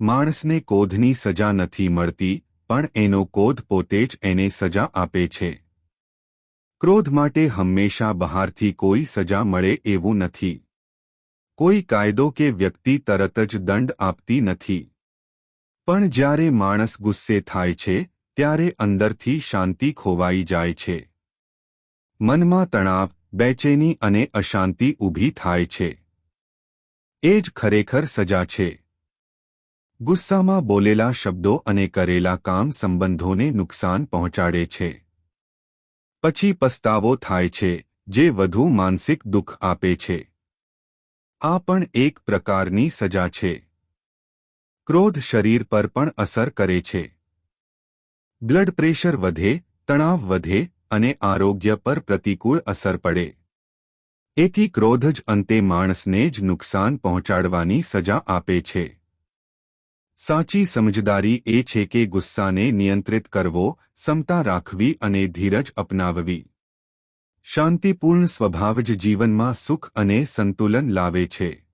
માણસને કોધની સજા નથી મળતી, પણ એનો કોધ પોતે જ એને સજા આપે છે. ક્રોધ માટે હંમેશા બહારથી કોઈ સજા મળે એવું નથી. કોઈ કાયદો કે વ્યક્તિ તરત જ દંડ આપતી નથી. પણ જ્યારે માણસ ગુસ્સે થાય છે, ત્યારે અંદરથી શાંતિ ખોવાઈ જાય છે. મનમાં તણાવ, બેચેની અને અશાંતિ ઊભી થાય છે. એ જ ખરેખર સજા છે. ગુસ્સામાં બોલેલા શબ્દો અને કરેલા કામ સંબંધોને નુકસાન પહોંચાડે છે. પછી પસ્તાવો થાય છે, જે વધુ માનસિક દુઃખ આપે છે. આ પણ એક પ્રકારની સજા છે. ક્રોધ શરીર પર પણ અસર કરે છે. બ્લડ પ્રેશર વધે, તણાવ વધે અને આરોગ્ય પર પ્રતિકૂળ અસર પડે. એથી ક્રોધ જ અંતે માણસને જ નુકસાન પહોંચાડવાની સજા આપે છે. સાચી સમજદારી એ છે કે ગુસ્સાને નિયંત્રિત કરવો સમતા રાખવી અને ધીરજ અપનાવવી. શાંતિપૂર્ણ સ્વભાવ જ જીવનમાં સુખ અને સંતુલન લાવે છે.